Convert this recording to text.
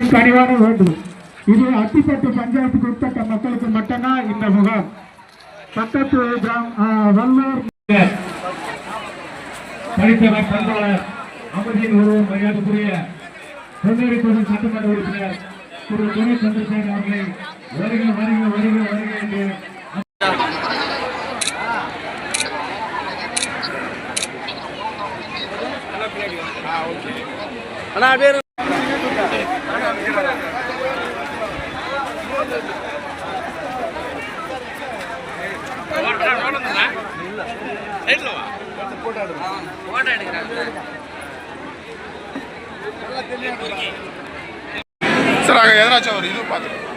கனிவான வேண்டும். இது அத்திப்பட்டு பஞ்சாயத்துக்கு உட்பட்ட மக்களுக்கு மட்டும்தான் இந்த முகாம். பக்கத்து வல்லூர் படித்தவர் பண்பாளர் அமைதியின் உருவம் மரியாதைக்குரிய பொன்னேரி சட்டமன்ற உறுப்பினர் திரு துணை சந்திரசேகர் அவர்களை வருக வருக வருக வருக என்று போட்டோ எடுக்கிறேன் போட்டோ எடுக்கிறேன் சார் அங்கே எதனாச்சும் ஒரு இது பார்த்துருக்கோம்